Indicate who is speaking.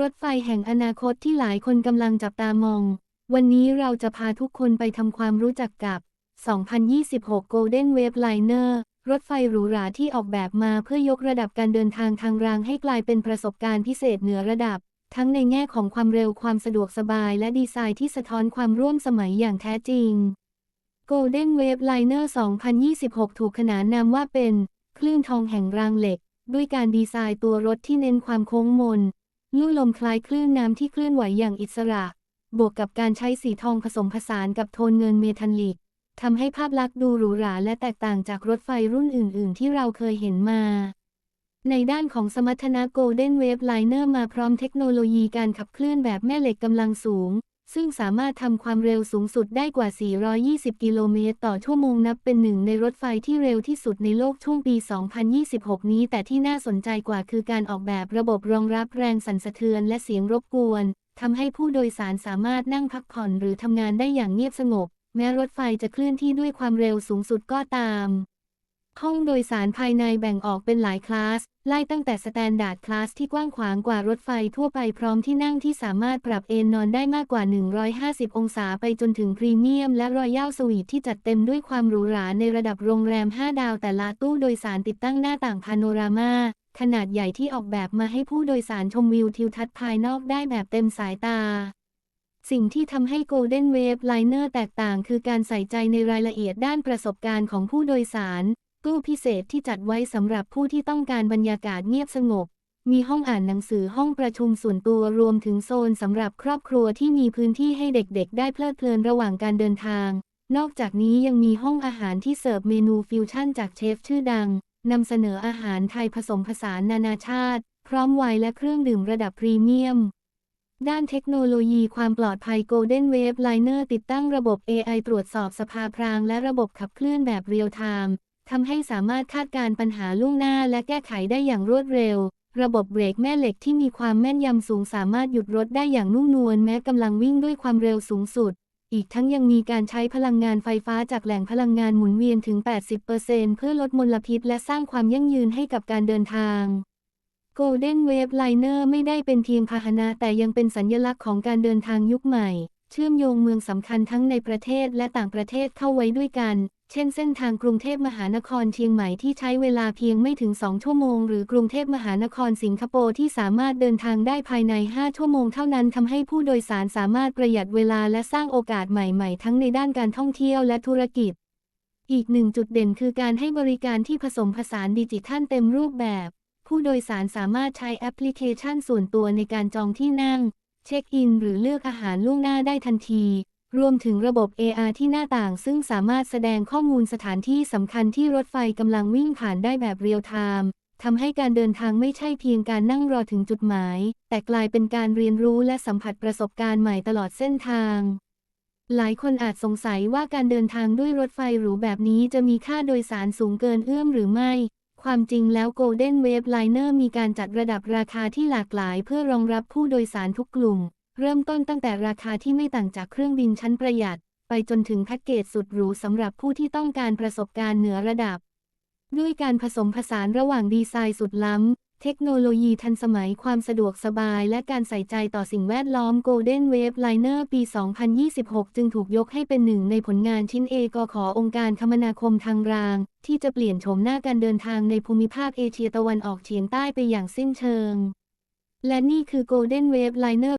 Speaker 1: รถไฟแห่งอนาคตที่หลายคนกำลังจับตามอง วันนี้เราจะพาทุกคนไปทำความรู้จักกับ 2026 Golden Wave Liner รถไฟหรูหราที่ออกแบบมาเพื่อยกระดับการเดินทางทางรางให้กลายเป็นประสบการณ์พิเศษเหนือระดับ ทั้งในแง่ของความเร็วความสะดวกสบายและดีไซน์ที่สะท้อนความร่วมสมัยอย่างแท้จริง Golden Wave Liner 2026 ถูกขนานนามว่าเป็น คลื่นทองแห่งรางเหล็ก ด้วยการดีไซน์ตัวรถที่เน้นความโค้งมน ลู่ลมคล้ายคลื่นน้ำที่เคลื่อนไหวอย่างอิสระ บวกกับการใช้สีทองผสมผสานกับโทนเงินเมทัลลิกทำให้ภาพลักษณ์ดูหรูหราและแตกต่างจากรถไฟรุ่นอื่น ๆ ที่เราเคยเห็นมา ในด้านของสมรรถนะ Golden Wave Liner มาพร้อมเทคโนโลยีการขับเคลื่อนแบบแม่เหล็กกำลังสูง ซึ่งสามารถทำความเร็วสูงสุดได้กว่า 420 กิโลเมตรต่อชั่วโมงนับเป็นหนึ่งในรถไฟที่เร็วที่สุดในโลกช่วงปี 2026 นี้ แต่ที่น่าสนใจกว่าคือการออกแบบระบบรองรับแรงสั่นสะเทือนและเสียงรบกวน ทำให้ผู้โดยสารสามารถนั่งพักผ่อนหรือทำงานได้อย่างเงียบสงบ แม้รถไฟจะเคลื่อนที่ด้วยความเร็วสูงสุดก็ตาม ห้องโดยสารภายในแบ่งออกเป็นหลายคลาส ไล่ตั้งแต่สแตนดาร์ดคลาสที่กว้างขวางกว่ารถไฟทั่วไปพร้อมที่นั่งที่สามารถปรับเอนนอนได้มากกว่า 150 องศาไปจนถึงพรีเมียมและรอยัลสวีทที่จัดเต็มด้วยความหรูหราในระดับโรงแรม 5 ดาวแต่ละตู้โดยสารติดตั้งหน้าต่างพาโนรามาขนาดใหญ่ที่ออกแบบมาให้ผู้โดยสารชมวิวทิวทัศน์ภายนอกได้แบบเต็มสายตาสิ่งที่ทำให้ Golden Wave Liner แตกต่างคือการใส่ใจในรายละเอียดด้านประสบการณ์ของผู้โดยสาร ตู้พิเศษที่จัดไว้สำหรับผู้ที่ต้องการบรรยากาศเงียบสงบ มีห้องอ่านหนังสือห้องประชุมส่วนตัวรวมถึงโซนสำหรับครอบครัวที่มีพื้นที่ให้เด็กๆ ได้เพลิดเพลินระหว่างการเดินทาง นอกจากนี้ยังมีห้องอาหารที่เสิร์ฟเมนูฟิวชั่นจากเชฟชื่อดังนำเสนออาหารไทยผสมผสานนานาชาติ พร้อมไวน์และเครื่องดื่มระดับพรีเมียมด้านเทคโนโลยีความปลอดภัย Golden Wave Liner ติดตั้งระบบ AI ตรวจสอบสภาพรางและระบบขับเคลื่อนแบบเรียลไทม์ ทำให้สามารถคาดการณ์ปัญหาล่วงหน้าและแก้ไขได้อย่างรวดเร็ว ระบบเบรกแม่เหล็กที่มีความแม่นยำสูงสามารถหยุดรถได้อย่างนุ่มนวลแม้กำลังวิ่งด้วยความเร็วสูงสุด อีกทั้งยังมีการใช้พลังงานไฟฟ้าจากแหล่งพลังงานหมุนเวียนถึง 80%เพื่อลดมลพิษและสร้างความยั่งยืนให้กับการเดินทาง Golden Wave Liner ไม่ได้เป็นเพียงพาหนะแต่ยังเป็นสัญลักษณ์ของการเดินทางยุคใหม่ เชื่อมโยงเมืองสำคัญทั้งในประเทศและต่างประเทศเข้าไว้ด้วยกัน เช่นเส้นทางกรุงเทพมหานครเชียงใหม่ที่ใช้เวลาเพียงไม่ถึง 2 ชั่วโมง หรือกรุงเทพมหานครสิงคโปร์ที่สามารถเดินทางได้ภายใน 5 ชั่วโมงเท่านั้นทำให้ผู้โดยสารสามารถประหยัดเวลาและสร้างโอกาสใหม่ๆ ทั้งในด้านการท่องเที่ยวและธุรกิจ อีกหนึ่งจุดเด่นคือการให้บริการที่ผสมผสานดิจิทัลเต็มรูปแบบ ผู้โดยสารสามารถใช้แอปพลิเคชันส่วนตัวในการจองที่นั่ง เช็คอิน หรือเลือกอาหารล่วงหน้าได้ทันที รวมถึงระบบ AR ที่หน้าต่างซึ่งสามารถแสดงข้อมูลสถานที่สำคัญที่รถไฟกำลังวิ่งผ่านได้แบบเรียลไทม์ทำให้การเดินทางไม่ใช่เพียงการนั่งรอถึงจุดหมาย แต่กลายเป็นการเรียนรู้และสัมผัสประสบการณ์ใหม่ตลอดเส้นทาง หลายคนอาจสงสัยว่าการเดินทางด้วยรถไฟหรูแบบนี้จะมีค่าโดยสารสูงเกินเอื้อมหรือไม่ ความจริงแล้ว Golden Wave Liner มีการจัดระดับราคาที่หลากหลาย เพื่อรองรับผู้โดยสารทุกกลุ่ม เริ่มต้นตั้งแต่ราคาที่ไม่ต่างจากเครื่องบินชั้นประหยัด ไปจนถึงแพ็กเกจสุดหรูสำหรับผู้ที่ต้องการประสบการณ์เหนือระดับ ด้วยการผสมผสานระหว่างดีไซน์สุดล้ำ เทคโนโลยีทันสมัยความสะดวกสบาย และการใส่ใจต่อสิ่งแวดล้อม Golden Wave Liner ปี 2026 จึงถูกยกให้เป็นหนึ่งในผลงานชิ้นเอกขององค์การคมนาคมทางราง ที่จะเปลี่ยนโฉมหน้าการเดินทางในภูมิภาคเอเชียตะวันออกเฉียงใต้ไปอย่างสิ้นเชิง และนี่คือ Golden Wave Liner